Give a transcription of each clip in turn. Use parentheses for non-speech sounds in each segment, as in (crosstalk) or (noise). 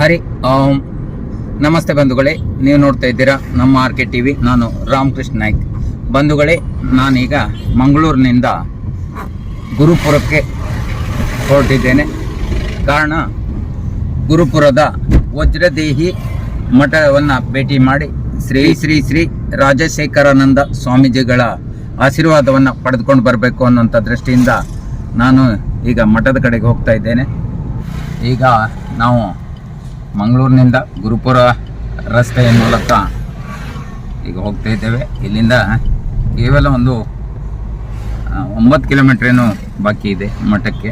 ಹರಿ, ಓಂ. ನಮಸ್ತೆ ಬಂಧುಗಳೇ, ನೀವು ನೋಡ್ತಾ ಇದ್ದೀರಾ ನಮ್ಮ ಆರ್ ಕೆ ಟಿ ವಿ ನಾನು ರಾಮಕೃಷ್ಣ ನಾಯ್ಕ್. ಬಂಧುಗಳೇ, ನಾನೀಗ ಮಂಗಳೂರಿನಿಂದ ಗುರುಪುರಕ್ಕೆ ಹೊರಟಿದ್ದೇನೆ. ಕಾರಣ, ಗುರುಪುರದ ವಜ್ರದೇಹಿ ಮಠವನ್ನು ಭೇಟಿ ಮಾಡಿ ಶ್ರೀ ಶ್ರೀ ಶ್ರೀ ರಾಜಶೇಖರಾನಂದ ಸ್ವಾಮೀಜಿಗಳ ಆಶೀರ್ವಾದವನ್ನು ಪಡೆದುಕೊಂಡು ಬರಬೇಕು ಅನ್ನೋಂಥ ದೃಷ್ಟಿಯಿಂದ ನಾನು ಈಗ ಮಠದ ಕಡೆಗೆ ಹೋಗ್ತಾ ಇದ್ದೇನೆ. ಈಗ ನಾವು ಮಂಗಳೂರಿನಿಂದ ಗುರುಪುರ ರಸ್ತೆಯ ಮೂಲಕ ಈಗ ಹೋಗ್ತಾ ಇದ್ದೇವೆ. ಇಲ್ಲಿಂದ ಕೇವಲ ಒಂದು ಒಂಬತ್ತು ಕಿಲೋಮೀಟ್ರೇನು ಬಾಕಿ ಇದೆ ಮಠಕ್ಕೆ.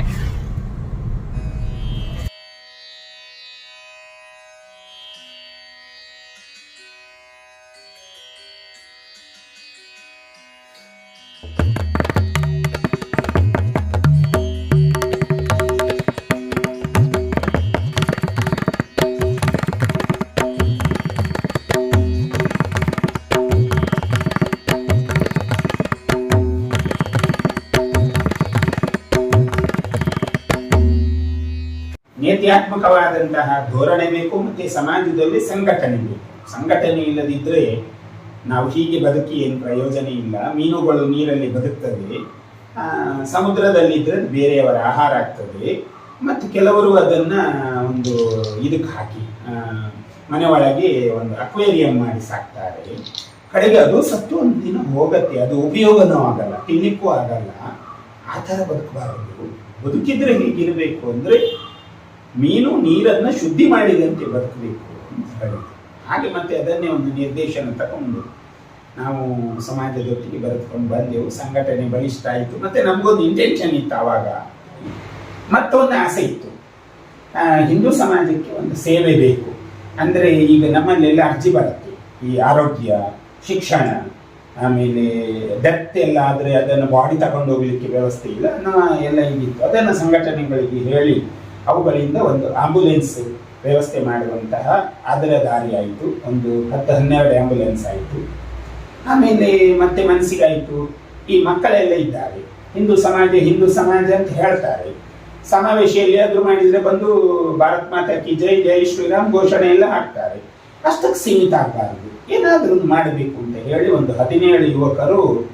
ನೀತ್ಯಾತ್ಮಕವಾದಂತಹ ಧೋರಣೆ ಬೇಕು ಮತ್ತು ಸಮಾಜದಲ್ಲಿ ಸಂಘಟನೆ ಬೇಕು. ಸಂಘಟನೆ ಇಲ್ಲದಿದ್ದರೆ ನಾವು ಹೀಗೆ ಬದುಕಿ ಏನು ಪ್ರಯೋಜನ ಇಲ್ಲ. ಮೀನುಗಳು ನೀರಲ್ಲಿ ಬದುಕ್ತವೆ ಸಮುದ್ರದಲ್ಲಿದ್ದರೆ ಬೇರೆಯವರ ಆಹಾರ ಆಗ್ತದೆ. ಮತ್ತು ಕೆಲವರು ಅದನ್ನ ಒಂದು ಇದಕ್ಕೆ ಹಾಕಿ ಮನೆ ಒಳಗೆ ಒಂದು ಅಕ್ವೇರಿಯಂ ಮಾಡಿ ಸಾಕ್ತಾರೆ. ಕಡೆಗೆ ಅದು ಸತ್ತು ಒಂದು ದಿನ ಹೋಗತ್ತೆ. ಅದು ಉಪಯೋಗನೂ ಆಗಲ್ಲ ತಿನ್ನಿಕ್ಕೂ ಆಗಲ್ಲ. ಆ ಥರ ಬದುಕಬಾರದು. ಬದುಕಿದ್ರೆ ಹೇಗಿರಬೇಕು ಅಂದರೆ ಮೀನು ನೀರನ್ನು ಶುದ್ಧಿ ಮಾಡಿದಂತೆ ಬದುಕಬೇಕು. ಹಾಗೆ ಮತ್ತೆ ಅದನ್ನೇ ಒಂದು ನಿರ್ದೇಶನ ತಗೊಂಡು ನಾವು ಸಮಾಜದೊಟ್ಟಿಗೆ ಬರೆದುಕೊಂಡು ಬಂದೆವು. ಸಂಘಟನೆ ಬಲಿಷ್ಠ ಆಯಿತು ಮತ್ತೆ ನಮಗೊಂದು ಇಂಟೆನ್ಷನ್ ಇತ್ತು ಆವಾಗ. ಮತ್ತೊಂದು ಆಸೆ ಇತ್ತು. ಹಿಂದೂ ಸಮಾಜಕ್ಕೆ ಒಂದು ಸೇವೆ ಬೇಕು. ಅಂದರೆ ಈಗ ನಮ್ಮಲ್ಲೆಲ್ಲ ಅರ್ಜಿ ಬರುತ್ತೆ. ಈ ಆರೋಗ್ಯ, ಶಿಕ್ಷಣ, ಆಮೇಲೆ ಡೆತ್ ಎಲ್ಲ ಆದರೆ ಅದನ್ನು ಬಾಡಿ ತಗೊಂಡು ಹೋಗ್ಲಿಕ್ಕೆ ವ್ಯವಸ್ಥೆ ಇಲ್ಲ. ಎಲ್ಲ ಇದಿತ್ತು. ಅದನ್ನು ಸಂಘಟನೆಗಳಿಗೆ ಹೇಳಿ ಅವುಗಳಿಂದ ಒಂದು ಆಂಬುಲೆನ್ಸ್ ವ್ಯವಸ್ಥೆ ಮಾಡುವಂತಹ ಅದರ ದಾರಿ ಆಯಿತು. ಒಂದು ಹತ್ತು, ಹನ್ನೆರಡು ಆಂಬುಲೆನ್ಸ್ ಆಯಿತು. ಆಮೇಲೆ ಮತ್ತೆ ಮನಸ್ಸಿಗಾಯಿತು. ಈ ಮಕ್ಕಳೆಲ್ಲ ಇದ್ದಾರೆ. ಹಿಂದೂ ಸಮಾಜ ಹಿಂದೂ ಸಮಾಜ ಅಂತ ಹೇಳ್ತಾರೆ. ಸಮಾವೇಶ ಎಲ್ಲಿಯಾದ್ರೂ ಮಾಡಿದ್ರೆ ಬಂದು ಭಾರತ್ ಮಾತಾ ಕಿ ಜೈ ಜೈ ಶ್ರೀರಾಮ್ ಘೋಷಣೆ ಎಲ್ಲ ಹಾಕ್ತಾರೆ. ಅಷ್ಟಕ್ಕೆ ಸೀಮಿತ ಆಗಬಾರದು. ಏನಾದರೂ ಮಾಡಬೇಕು ಅಂತ ಹೇಳಿ ಒಂದು ಹದಿನೇಳು ಯುವಕರು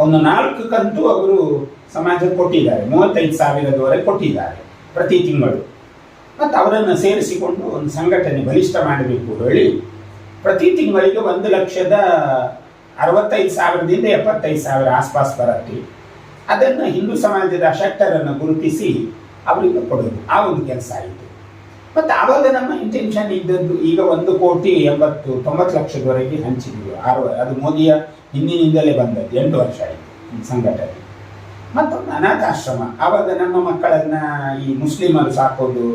ಒಂದು ನಾಲ್ಕು ಕಂತು ಅವರು ಸಮಾಜಕ್ಕೆ ಕೊಟ್ಟಿದ್ದಾರೆ. ಮೂವತ್ತೈದು ಸಾವಿರದವರೆಗೆ ಕೊಟ್ಟಿದ್ದಾರೆ. ಪ್ರತಿ ತಿಂಗಳು. ಮತ್ತು ಅವರನ್ನು ಸೇರಿಸಿಕೊಂಡು ಒಂದು ಸಂಘಟನೆ ಬಲಿಷ್ಠ ಮಾಡಬೇಕು ಹೇಳಿ ಪ್ರತಿ ತಿಂಗಳಿಗೆ ಒಂದು ಲಕ್ಷದ ಅರವತ್ತೈದು ಸಾವಿರದಿಂದ ಎಪ್ಪತ್ತೈದು ಸಾವಿರ ಆಸ್ಪಾಸ್ ಬರತ್ತೆ. ಅದನ್ನು ಹಿಂದೂ ಸಮಾಜದ ಶಟ್ಟರನ್ನು ಗುರುತಿಸಿ ಅವರಿಗೆ ಕೊಡೋದು. ಆ ಒಂದು ಕೆಲಸ ಆಯಿತು. ಮತ್ತು ಆವಾಗ ನಮ್ಮ ಇಂಟೆನ್ಷನ್ ಇದ್ದದ್ದು ಈಗ ಒಂದು ಕೋಟಿ ಎಂಬತ್ತು, ತೊಂಬತ್ತು ಲಕ್ಷದವರೆಗೆ ಹಂಚಿದ್ವಿ. ಆರು, ಅದು ಮೋದಿಯ ಹಿಂದಿನಿಂದಲೇ ಬಂದದ್ದು. ಎಂಟು ವರ್ಷ ಆಯಿತು ಸಂಘಟನೆ. ಮತ್ತೊಂದು ಅನಾಥಾಶ್ರಮ. ಆವಾಗ ನಮ್ಮ ಮಕ್ಕಳನ್ನ ಈ ಮುಸ್ಲಿಮರು ಸಾಕೋದು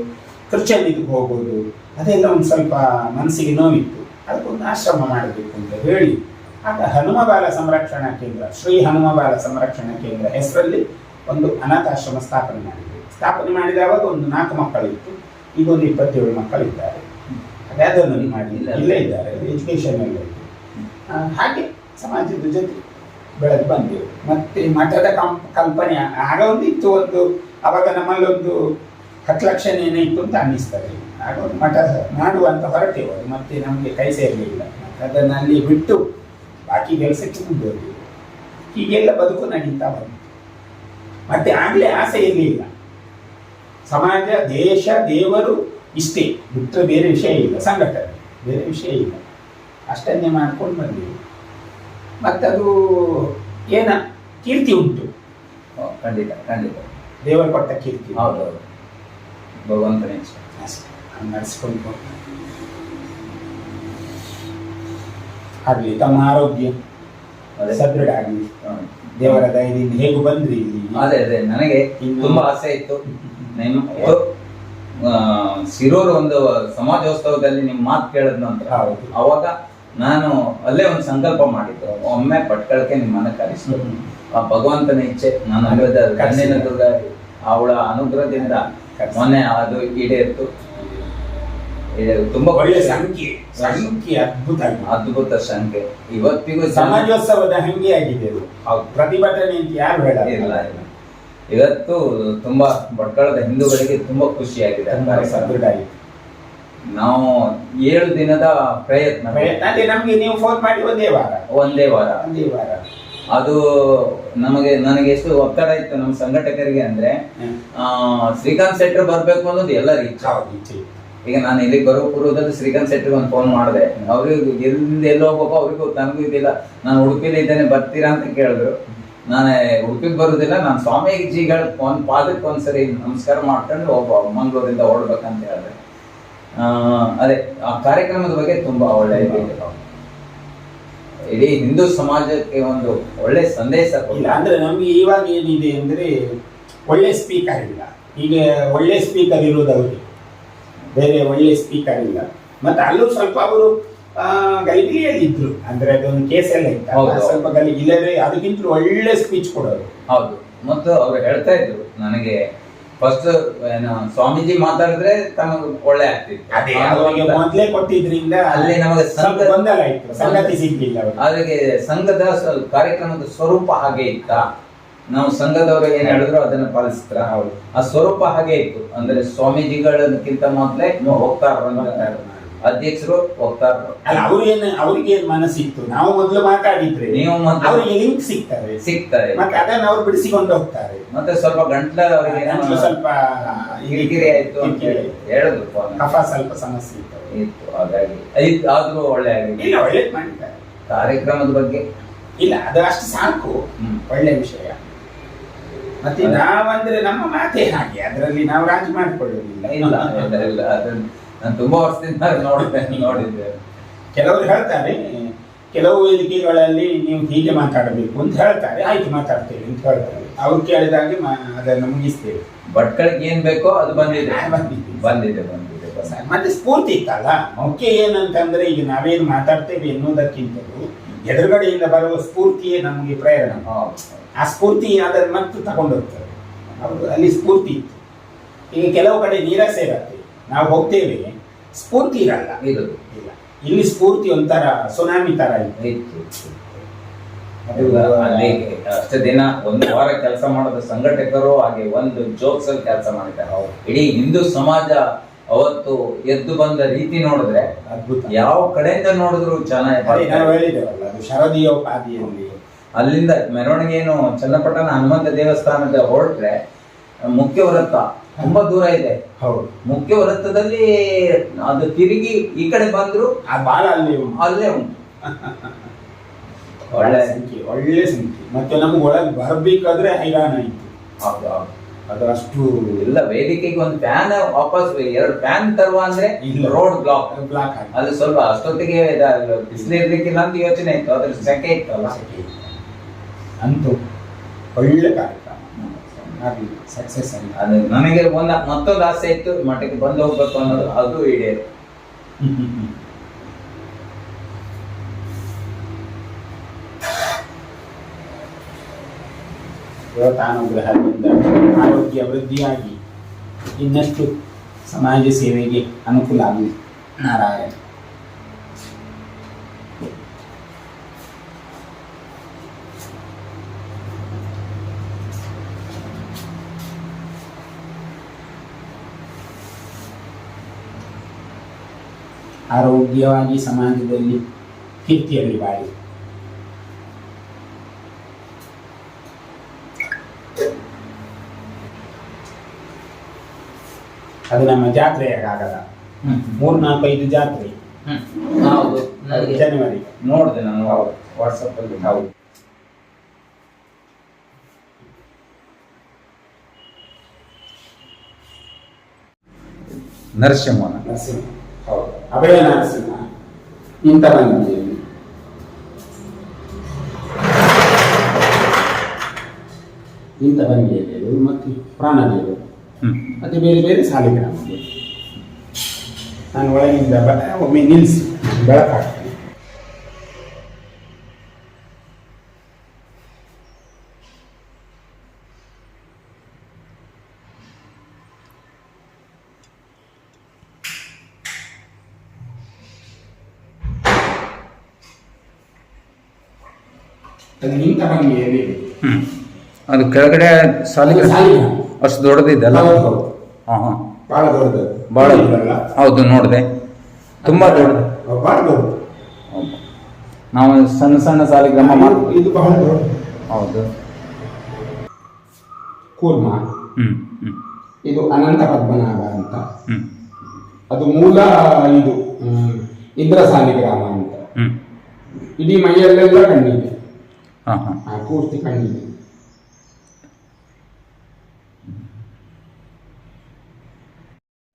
ಕ್ರಿಶ್ಚಿಯನ್ ಇದಕ್ಕೆ ಹೋಗೋದು ಅದೆಲ್ಲ ಒಂದು ಸ್ವಲ್ಪ ಮನಸ್ಸಿಗೆ ನೋವಿತ್ತು. ಅದಕ್ಕೊಂದು ಆಶ್ರಮ ಮಾಡಬೇಕು ಅಂತ ಹೇಳಿ. ಆಗ ಹನುಮ ಬಾಲ ಸಂರಕ್ಷಣಾ ಕೇಂದ್ರ ಶ್ರೀ ಹನುಮ ಬಾಲ ಸಂರಕ್ಷಣಾ ಕೇಂದ್ರ ಹೆಸರಲ್ಲಿ ಒಂದು ಅನಾಥಾಶ್ರಮ ಸ್ಥಾಪನೆ ಮಾಡಿದ್ವಿ ಸ್ಥಾಪನೆ ಮಾಡಿದಾಗ ಒಂದು ನಾಲ್ಕು ಮಕ್ಕಳಿತ್ತು ಈಗ ಒಂದು ಇಪ್ಪತ್ತೇಳು ಮಕ್ಕಳಿದ್ದಾರೆ ಅದೇ ಅದನ್ನು ಮಾಡಿ ಇಲ್ಲೇ. ಇದ್ದಾರೆ ಎಜುಕೇಶನ್ ಎಲ್ಲ ಹಾಗೆ ಸಮಾಜದ ಜೊತೆ ಬೆಳೆದು ಬಂದೆವು. ಮತ್ತೆ ಮಠದ ಕಂಪ್ ಕಲ್ಪನೆ ಆಗ ಒಂದು ಇತ್ತು ಒಂದು, ಅವಾಗ ನಮ್ಮಲ್ಲಿ ಒಂದು ಹತ್ತು ಲಕ್ಷ ಏನೇ ಇತ್ತು ಅಂತ ಅನ್ನಿಸ್ತದೆ. ಆಗ ಒಂದು ಮಠ ಮಾಡುವಂತ ಹೊರಟೆವು ಮತ್ತೆ ನಮಗೆ ಕೈ ಸೇರಲಿಲ್ಲ. ಅದನ್ನು ಅಲ್ಲಿ ಬಿಟ್ಟು ಬಾಕಿ ಕೆಲಸಕ್ಕೆ ಮುಂದುವರೆದು ಹೀಗೆಲ್ಲ ಬದುಕು ನಡೀತಾ ಬಂತು. ಮತ್ತೆ ಆಗಲೇ ಆಸೆ ಇರಲಿಲ್ಲ. ಸಮಾಜ, ದೇಶ, ದೇವರು ಇಷ್ಟೇ. ಬಿಟ್ಟರೆ ಬೇರೆ ವಿಷಯ ಇಲ್ಲ. ಸಂಘಟನೆ. ಬೇರೆ ವಿಷಯ ಇಲ್ಲ. ಅಷ್ಟನ್ನೇ ಮಾಡ್ಕೊಂಡು ಬಂದೆವು. ಮತ್ತದು ಏನ? ಕೀರ್ತಿ ಉಂಟು. ಖಂಡಿತ ಖಂಡಿತ. ದೇವರು ಕೊಟ್ಟ ಕೀರ್ತಿ ಹೌದೌದು ಭಗವಂತನೇ ನಡೆಸ್ಕೊಂಡು ಆಗಲಿ ತಮ್ಮ ಆರೋಗ್ಯ. ಸದೃಢ ಆಗಲಿ. ದೇವರ ದಯದಿಂದ ಹೇಗೂ ಬಂದ್ರಿ ಅದೇ ಅದೇ. ನನಗೆ ತುಂಬಾ ಆಸೆ ಇತ್ತು. ನೀನು ಸಿರೂರು ಒಂದು ಸಮಾಜೋತ್ಸವದಲ್ಲಿ ನಿಮ್ಮ ಮಾತು ಕೇಳದ್ ನಂತರ ಹೌದು. ಅವಾಗ ನಾನು ಅಲ್ಲೇ ಒಂದು ಸಂಕಲ್ಪ ಮಾಡಿದ್ದು. ಒಮ್ಮೆ ಪಟ್ಕಳಕ್ಕೆ ನಿಮ್ಮನ್ನ ಮನೆ ಕರೆಸಿದ್ರು ಆ ಭಗವಂತನ ಇಚ್ಛೆ ನಾನು ಅಲ್ಲಿದ್ದ ಕಣ್ಣಿನ ದುರ್ಗ ಅವಳ ಅನುಗ್ರಹದಿಂದ. ಮೊನ್ನೆ ಅದು ಈಡೇರಿತು. ಇತ್ತು ತುಂಬಾ ಒಳ್ಳೆ. ಸಂಖ್ಯೆ. ಸಂಖ್ಯೆ ಅದ್ಭುತ. ಅದ್ಭುತ ಸಂಖ್ಯೆ. ಇವತ್ತಿಗೂ ಸಮಾಜೋತ್ಸವದ ಹಂಗೆ ಆಗಿದೆ. ಪ್ರತಿಭಟನೆ ಅಂತ ಯಾರು ಹೇಳಲ್ಲ. ಇಲ್ಲ ಇವತ್ತು ತುಂಬಾ ಭಟ್ಕಳದ ಹಿಂದೂಗಳಿಗೆ ತುಂಬಾ ಖುಷಿಯಾಗಿದೆ ಆ ತುಂಬಾ ಕಾರ್ಯಕ್ರಮ. ಸದೃಢ ಆಯಿತು ನಾವು ಏಳು ದಿನದ ಪ್ರಯತ್ನ. ನಮಗೆ ಅದೇ ನಮ್ಗೆ ನೀವು ಫೋನ್ ಮಾಡಿ ಒಂದೇ ವಾರ. ಒಂದೇ ವಾರ. ಒಂದೇ ವಾರ. ಅದು ನಮಗೆ ನನಗೆ ಎಷ್ಟು ಒತ್ತಡ ಇತ್ತು ನಮ್ಮ ಸಂಘಟಕರಿಗೆ ಅಂದ್ರೆ ಶ್ರೀಕಾಂತ್ ಶೆಟ್ಟರ್ ಬರ್ಬೇಕು ಅನ್ನೋದು ಎಲ್ಲರಿಗೆ ಇಚ್ಛೆ. ಈಗ ನಾನು ಇಲ್ಲಿಗೆ ಬರೋ ಪೂರ್ವದಲ್ಲಿ ಶ್ರೀಕಾಂತ್ ಶೆಟ್ಟಿಗೆ ಒಂದು ಫೋನ್ ಮಾಡಿದೆ. ಅವ್ರಿಗೆ ಎಲ್ಲಿಂದ ಎಲ್ಲಿ ಹೋಗ್ಬೇಕು ಅವ್ರಿಗೂ ನನಗೂ ಇದಿಲ್ಲ. ನಾನು ಉಡುಪಿಲಿ ಇದ್ದೇನೆ ಬರ್ತೀರಾ ಅಂತ ಕೇಳಿದ್ರು. ನಾನು ಉಡುಪಿಗೆ ಬರೋದಿಲ್ಲ ನಾನು ಸ್ವಾಮೀಜಿಗಳ ಒಂದು ಪಾದಕ್ಕೆ ಒಂದ್ಸರಿ ನಮಸ್ಕಾರ ಮಾಡ್ಕೊಂಡು ಒಬ್ಬ ಮಂಗಳೂರಿಂದ ಹೊರಡ್ಬೇಕಂತ ಹೇಳಿದೆ ಆ, ಅದೇ ಆ ಕಾರ್ಯಕ್ರಮದ ಬಗ್ಗೆ ತುಂಬಾ ಒಳ್ಳೆ. ಇಡೀ ಹಿಂದೂ ಸಮಾಜಕ್ಕೆ ಒಂದು ಒಳ್ಳೆ ಸಂದೇಶ ಇಲ್ಲ. ಅಂದ್ರೆ ನಮ್ಗೆ ಇವಾಗ ಏನಿದೆ ಅಂದ್ರೆ ಒಳ್ಳೆ ಸ್ಪೀಕರ್ ಇಲ್ಲ. ಈಗ ಒಳ್ಳೆ ಸ್ಪೀಕರ್ ಇರೋದು ಅವ್ರಿಗೆ ಬೇರೆ ಒಳ್ಳೆ ಸ್ಪೀಕರ್ ಇಲ್ಲ. ಮತ್ತೆ ಅಲ್ಲೂ ಸ್ವಲ್ಪ ಅವರು ಗಲಿಬಿಲಿಯಲ್ಲಿ ಇದ್ರು ಅಂದ್ರೆ ಅದೊಂದು ಕೇಸ್ ಎಲ್ಲ ಇತ್ತು. ಸ್ವಲ್ಪ ಗಲಿ ಇಲ್ಲದ್ರೆ ಅದಕ್ಕಿಂತ ಒಳ್ಳೆ ಸ್ಪೀಚ್ ಕೊಡೋರು. ಹೌದು. ಮತ್ತು ಅವ್ರು ಹೇಳ್ತಾ ಇದ್ರು ನನಗೆ ಫಸ್ಟ್ ಸ್ವಾಮೀಜಿ ಮಾತಾಡಿದ್ರೆ ತಮಗೆ ಒಳ್ಳೆ ಆಗ್ತಿತ್ತು. ಮೊದಲೇ ಕೊಟ್ಟಿದ್ರಿಂದ ಅಲ್ಲಿ ನಮಗೆ ಸಂಘ ಗೊಂದಲ ಇತ್ತು ಸಂಗತಿ ಸಿಗ್ಲಿಲ್ಲ ಅವರು ಅವರಿಗೆ ಸಂಘದ ಕಾರ್ಯಕ್ರಮದ ಸ್ವರೂಪ ಹಾಗೆ ಇತ್ತ. ನಾವು ಸಂಘದವರು ಏನ್ ಹೇಳಿದ್ರು ಅದನ್ನ ಪಾಲಿಸ್ತಾರ ಹೌದು. ಆ ಸ್ವರೂಪ ಹಾಗೆ ಇತ್ತು. ಅಂದ್ರೆ ಸ್ವಾಮೀಜಿಗಳಕ್ಕಿಂತ ಮೊದಲೇ ಹೋಗ್ತಾರ ಅಧ್ಯಕ್ಷರು ಹೋಗ್ತಾರ. ಅಲ್ಲ ಏನ್ ಅವ್ರಿಗೆ ಏನ್ ಮನಸ್ಸಿತ್ತು? ನಾವು ಮೊದಲು ಮಾತಾಡಿದ್ರೆ ನೀವು ಅವರಿಗೆ ಲಿಂಕ್ ಸಿಗ್ತಾರೆ ಸಿಗ್ತಾರೆ ಮತ್ತೆ ಅದನ್ನ ಅವ್ರು ಬಿಡಿಸಿಕೊಂಡು ಹೋಗ್ತಾರೆ. ಮತ್ತೆ ಸ್ವಲ್ಪ ಗಂಟ್ಲ ಗಂಟ್ಲು ಸ್ವಲ್ಪ ಕಿರಿಕಿರಿ ಆಯ್ತು ಅಂತ ಕಿರಿಕಿರಿ. ಹೇಳಿ- ಹೇಳಿದ್ರು ಕಫ ಸ್ವಲ್ಪ ಸಮಸ್ಯೆ ಇತ್ತು. ಇತ್ತು ಹಾಗಾಗಿ ಐತ್- ಆದ್ರೂ ಒಳ್ಳೆ ಆಗಿದೆ ಇಲ್ಲ ಒಳ್ಳೇದು ಮಾಡಿದ್ದಾರೆ ಕಾರ್ಯಕ್ರಮದ ಬಗ್ಗೆ? ಇಲ್ಲ ಅದು ಅಷ್ಟು ಸಾಕು. ಹ್ಮ್. ಒಳ್ಳೆ ವಿಷಯ. ಮತ್ತೆ ನಾವಂದ್ರೆ ನಮ್ಮ ಮಾತೇ ಹಾಗೆ. ಅದರಲ್ಲಿ ನಾವು ರಾಜಿ ಮಾಡಿಕೊಳ್ಳುವುದಿಲ್ಲ. ಇಲ್ಲ ಇಲ್ಲ ಇಲ್ಲ ಅದನ್ನ ನಾನು ತುಂಬಾ ವರ್ಷದಿಂದ ನೋಡಿದ್ದೆ ನೋಡಿದ್ದೆ. ಕೆಲವರು ಹೇಳ್ತಾರೆ ಕೆಲವು ವೇದಿಕೆಗಳಲ್ಲಿ ನೀವು ಹೀಗೆ ಮಾತಾಡಬೇಕು ಅಂತ ಹೇಳ್ತಾರೆ. ಆಯ್ತು ಮಾತಾಡ್ತೇವೆ ಅಂತ ಹೇಳ್ತಾರೆ. ಅವ್ರು ಕೇಳಿದಾಗೆ ಮಾ- ಅದನ್ನು ಮುಗಿಸ್ತೇವೆ. ಭಟ್ಕಳಿಗೆ ಏನ್ ಬೇಕೋ ಅದು ಬಂದಿದೆ. ಬಂದಿದೆ. ಬಂದಿದೆ ಬಂದಿದೆ ಬಂದಿದೆ. ಮತ್ತೆ ಸ್ಫೂರ್ತಿ ಇತ್ತಲ್ಲ? ಮುಖ್ಯ ಏನಂತಂದ್ರೆ ಈಗ ನಾವೇನು ಮಾತಾಡ್ತೇವೆ ಎನ್ನುವುದಕ್ಕಿಂತಲೂ ಎದುರುಗಡೆಯಿಂದ ಬರುವ ಸ್ಫೂರ್ತಿಯೇ ನಮಗೆ ಪ್ರೇರಣ. ಹೌದು. ಆ ಸ್ಫೂರ್ತಿ ಅದನ್ನು ಮತ್ತೆ ತಗೊಂಡು ಅವರು ಹೌದು ಅಲ್ಲಿ ಸ್ಫೂರ್ತಿ ಇತ್ತು. ಈಗ ಕೆಲವು ಕಡೆ ನೀರಸೆ ಇರತ್ತೆ. ನಾವು ಹೋಗ್ತೇವೆ. ಸ್ಫೂರ್ತಿ ಇರಲ್ಲ. ಇರೋದು. ಇಲ್ಲ. ಇಲ್ಲಿ ಸ್ಫೂರ್ತಿ ಒಂಥರ ಸುನಾಮಿ ತರ ಇದೆ ಇತ್ತು. ಅಲ್ಲಿ ಅಷ್ಟು ದಿನ ಒಂದು ವಾರ ಕೆಲಸ ಮಾಡೋದು ಸಂಘಟಕರು ಹಾಗೆ ಒಂದು ಜೋಕ್ಸ್ ಅಲ್ಲಿ ಕೆಲಸ ಮಾಡಿದ್ದಾರೆ. ಇಡೀ ಹಿಂದೂ ಸಮಾಜ ಅವತ್ತು ಎದ್ದು ಬಂದ ರೀತಿ ನೋಡಿದ್ರೆ ಅದ್ಭುತ. ಯಾವ ಕಡೆಯಿಂದ ನೋಡಿದ್ರು ಚೆನ್ನಾಗಿ ಅದು ಶರದೀಯೋಪಾದಿಯಲ್ಲಿ ಅಲ್ಲಿಂದ ಮೆರವಣಿಗೆ ಏನು ಚನ್ನಪಟ್ಟಣ ಹನುಮಂತ ದೇವಸ್ಥಾನದ ಹೊರಟ್ರೆ ಮುಖ್ಯ ವೃತ್ತ ತುಂಬಾ ದೂರ ಇದೆ. ಹೌದು. ಮುಖ್ಯ ವೃತ್ತದಲ್ಲಿ ಅದು ತಿರುಗಿ ಈ ಕಡೆ ಬಂದ್ರು ಅಲ್ಲಿ ಉಂಟು. (laughs) ಅಲ್ಲೇ ಒಳ್ಳೆ ಸಂಖ್ಯೆ ಒಳ್ಳೆ ಸಂಖ್ಯೆ ಮತ್ತೆ ನಮ್ಗೆ ಒಳಗೆ ಬರಬೇಕಾದ್ರೆ ಹೈರಾಣ ಇತ್ತು ಹೌದು, ಹೌದು. ಅದು ಅಷ್ಟು ಇಲ್ಲ ವೇದಿಕೆಗೆ ಒಂದು ಫ್ಯಾನ್ ವಾಪಸ್ ಎರಡು ಫ್ಯಾನ್ ತರುವ ಅಂದ್ರೆ. ರೋಡ್ ಬ್ಲಾಕ್ ಬ್ಲಾಕ್ ಅದು ಅಲ್ಲಿ ಸ್ವಲ್ಪ ಅಷ್ಟೊತ್ತಿಗೆ ಬಿಸಿಲು ಇರ್ಲಿಕ್ಕಿಲ್ಲ ಅಂತ ಯೋಚನೆ ಇತ್ತು ಅದ್ರ ಸೆಕೆ ಇತ್ತಲ್ಲ ಅಂತೂ ಒಳ್ಳೆ ಕಾರ್ಯಕ್ರಮ. ಸಕ್ಸಸ್ ಆಗಿ ಅದು ನನಗೆ ಒಂದು ಮತ್ತೊಂದು ಆಸೆ ಇತ್ತು ಮಠಕ್ಕೆ ಬಂದು ಹೋಗ್ಬೇಕು ಅನ್ನೋದು ಅದು ಈಡೇರು. ದೇವತಾನುಗ್ರಹದಿಂದ ಆರೋಗ್ಯ ವೃದ್ಧಿಯಾಗಿ ಇನ್ನಷ್ಟು ಸಮಾಜ ಸೇವೆಗೆ ಅನುಕೂಲ ಆಗಲಿ ನಾರಾಯಣ ಆರೋಗ್ಯವಾಗಿ ಸಮಾಜದಲ್ಲಿ ಕೀರ್ತಿಯಲ್ಲಿ ಬಾಳಿ ಅದು ನಮ್ಮ ಜಾತ್ರೆಯಾಗಲ್ಲ ಹ್ಮ್. ಮೂರ್ನಾಲ್ಕು ಐದು ಜಾತ್ರೆ. ಹೌದು. ಜನವರಿ ನೋಡಿದೆ ನಾನು ವಾಟ್ಸಪ್ ಅಲ್ಲಿ. ಹೌದು. ನರಸಿಂಹನ. ನರಸಿಂಹ. ಹೌದು. ಅಭಯ ನರಸಿಂಹ. ಇಂಥ ಬಂದಿದ್ದೀವಿ. ಇಂಥ ಬಂದಿದ್ದೇವೆ. ಮತ್ತು ಪ್ರಾಣದೇವರು. ಮತ್ತೆ ಬೇರೆ ಬೇರೆ ಸಾಲಿಗ್ರಾಮಗಳು ನಾನು ಒಳಗಿಂದ ಒಮ್ಮೆ ನಿಲ್ಲಿಸಿ ಬೆಳಕಾಗ್ತೇನೆ ಅದು ನಿಂತ ಭಂಗಿಯಲ್ಲಿ. ಅದು ಕೆಳಗಡೆ ಸಾಲಿಗೆ ಸಾಲಿಗ್ರಾಮ. ಅಷ್ಟು ದೊಡ್ಡದಿದ್ದಲ್ಲ. ಹಾ ದೊಡ್ಡದು? ಹೌದು ನೋಡಿದೆ. ತುಂಬಾ ದೊಡ್ಡದು. ನಾವು ಸಣ್ಣ ಸಣ್ಣ ಸಾಲಿಗ್ರಾಮ ಇದು- ಬಹಳ ಹೌದು. ಕೂರ್ಮ. ಇದು ಅನಂತ ಪದ್ಮನಾಭ ಅಂತ. ಅದು ಮೂಲ ಇದು ಇಂದ್ರ ಸಾಲಿಗ್ರಾಮ ಅಂತ. ಇಡೀ ಮೈಯಲ್ಲೆಲ್ಲ ಕಣ್ಣಿದೆ. ಪೂರ್ತಿ ಕಣ್ಣಿದೆ.